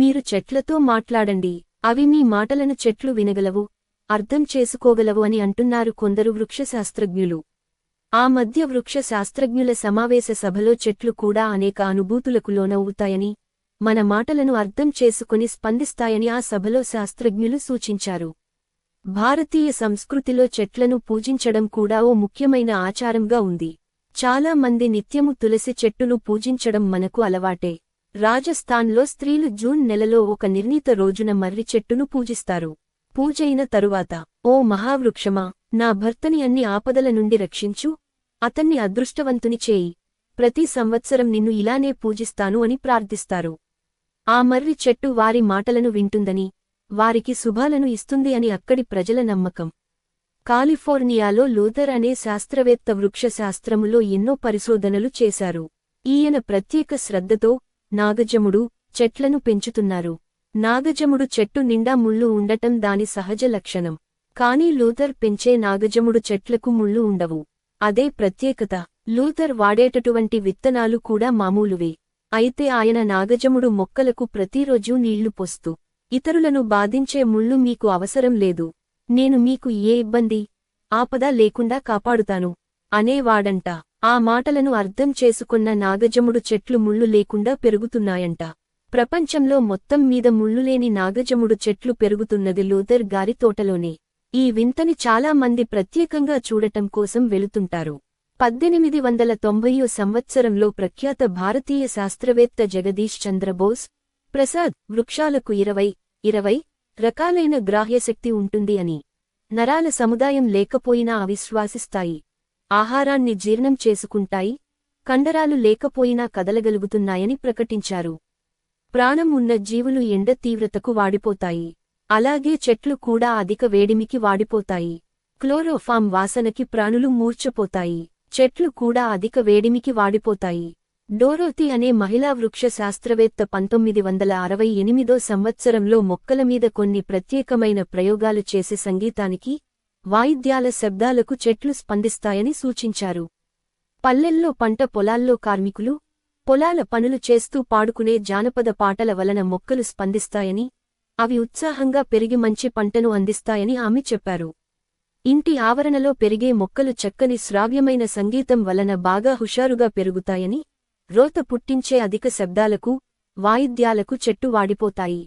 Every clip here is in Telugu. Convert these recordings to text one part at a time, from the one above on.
మీరు చెట్లతో మాట్లాడండి. అవి మీ మాటలను చెట్లు వినగలవు అర్థం చేసుకోగలవు అని అంటున్నారు కొందరు వృక్షశాస్త్రజ్ఞులు. ఆ మధ్య వృక్ష శాస్త్రజ్ఞుల సమావేశ సభలో చెట్లు కూడా అనేక అనుభూతులకు లోనవుతాయని మన మాటలను అర్థం చేసుకుని స్పందిస్తాయని ఆ సభలో శాస్త్రజ్ఞులు సూచించారు. భారతీయ సంస్కృతిలో చెట్లను పూజించడం కూడా ఓ ముఖ్యమైన ఆచారంగా ఉంది. చాలా మంది నిత్యము తులసి చెట్టును పూజించడం మనకు అలవాటే. రాజస్థాన్లో స్త్రీలు జూన్ నెలలో ఒక నిర్ణీత రోజున మర్రి చెట్టును పూజిస్తారు. పూజైన తరువాత ఓ మహావృక్షమా నా భర్తని అన్ని ఆపదల నుండి రక్షించు అతన్ని అదృష్టవంతుని చేయి ప్రతి సంవత్సరం నిన్ను ఇలానే పూజిస్తాను అని ప్రార్థిస్తారు. ఆ మర్రి చెట్టు వారి మాటలను వింటుందని వారికి శుభాలను ఇస్తుంది అని అక్కడి ప్రజల నమ్మకం. కాలిఫోర్నియాలో లూథర్ అనే శాస్త్రవేత్త వృక్షశాస్త్రములో ఎన్నో పరిశోధనలు చేశారు. ఈయన ప్రత్యేక శ్రద్ధతో నాగజముడు చెట్లను పెంచుతున్నారు. నాగజముడు చెట్టు నిండా ముళ్ళు ఉండటం దాని సహజ లక్షణం. కానీ లూథర్ పెంచే నాగజముడు చెట్లకు ముళ్ళు ఉండవు. అదే ప్రత్యేకత. లూథర్ వాడేటటువంటి విత్తనాలు కూడా మామూలువే. అయితే ఆయన నాగజముడు మొక్కలకు ప్రతిరోజూ నీళ్ళు పోస్తూ ఇతరులను బాధించే ముళ్ళు మీకు అవసరం లేదు. నేను మీకు ఏ ఇబ్బంది ఆపద లేకుండా కాపాడుతాను అనేవాడంట. ఆ మాటలను అర్థం చేసుకున్న నాగజముడు చెట్లు ముళ్ళు లేకుండా పెరుగుతున్నాయంట. ప్రపంచంలో మొత్తం మీద ముళ్ళులేని నాగజముడు చెట్లు పెరుగుతున్నది లూథర్ గారి తోటలోనే. ఈ వింతని చాలామంది ప్రత్యేకంగా చూడటం కోసం వెళుతుంటారు. పద్దెనిమిది వందల తొంభైయో సంవత్సరంలో ప్రఖ్యాత భారతీయ శాస్త్రవేత్త జగదీష్ చంద్రబోస్ ప్రసాద్ వృక్షాలకు ఇరవై ఇరవై రకాలైన గ్రాహ్యశక్తి ఉంటుంది అని. నరాల సముదాయం లేకపోయినా అవిశ్వాసిస్తాయి. ఆహారాన్ని జీర్ణం చేసుకుంటాయి కండరాలు లేకపోయినా కదలగలుగుతున్నాయని ప్రకటించారు. ప్రాణం ఉన్న జీవులు ఎండ తీవ్రతకు వాడిపోతాయి. అలాగే చెట్లు కూడా అధిక వేడిమికి వాడిపోతాయి. క్లోరోఫామ్ వాసనకి ప్రాణులు మూర్చపోతాయి చెట్లు కూడా అధిక వేడిమికి వాడిపోతాయి. డోరోతి అనే మహిళా వృక్ష శాస్త్రవేత్త పంతొమ్మిది వందల అరవై ఎనిమిదో సంవత్సరంలో మొక్కల మీద కొన్ని ప్రత్యేకమైన ప్రయోగాలు చేసే సంగీతానికి వాయిద్యాల శబ్దాలకు చెట్లు స్పందిస్తాయని సూచించారు. పల్లెల్లో పంట పొలాల్లో కార్మికులు పొలాల పనులు చేస్తూ పాడుకునే జానపద పాటల వలన మొక్కలు స్పందిస్తాయని అవి ఉత్సాహంగా పెరిగి మంచి పంటను అందిస్తాయని ఆమె చెప్పారు. ఇంటి ఆవరణలో పెరిగే మొక్కలు చక్కని శ్రావ్యమైన సంగీతం వలన బాగా హుషారుగా పెరుగుతాయని రోత పుట్టించే అధిక శబ్దాలకు వాయిద్యాలకు చెట్టు వాడిపోతాయి.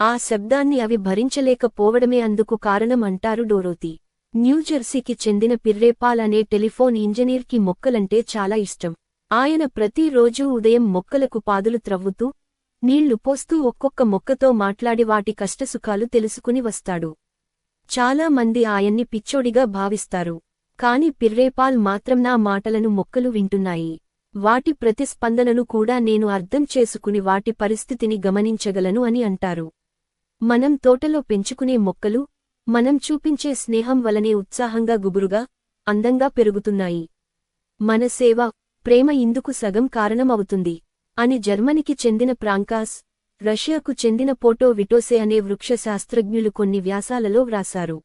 ఆ శబ్దాన్ని అవి భరించలేకపోవడమే అందుకు కారణం అంటారు డోరోతి. న్యూజెర్సీకి చెందిన పిర్రేపాల్ అనే టెలిఫోన్ ఇంజనీర్కి మొక్కలంటే చాలా ఇష్టం. ఆయన ప్రతిరోజూ ఉదయం మొక్కలకు పాదులు త్రవ్వుతూ నీళ్ళు పోస్తూ ఒక్కొక్క మొక్కతో మాట్లాడి వాటి కష్టసుఖాలు తెలుసుకుని వస్తాడు. చాలా మంది ఆయన్ని పిచ్చోడిగా భావిస్తారు. కాని పిర్రేపాల్ మాత్రం నా మాటలను మొక్కలు వింటున్నాయి. వాటి ప్రతిస్పందనను కూడా నేను అర్థం చేసుకుని వాటి పరిస్థితిని గమనించగలను అని అంటారు. మనం తోటలో పెంచుకునే మొక్కలు మనం చూపించే స్నేహం వలనే ఉత్సాహంగా గుబురుగా అందంగా పెరుగుతున్నాయి. మన సేవ ప్రేమ ఇందుకు సగం కారణమవుతుంది. అని జర్మనికి చెందిన ప్రాంకాస్ రష్యాకు చెందిన పోటో విటోసే అనే వృక్ష శాస్త్రజ్ఞులు కొన్ని వ్యాసాలలో వ్రాశారు.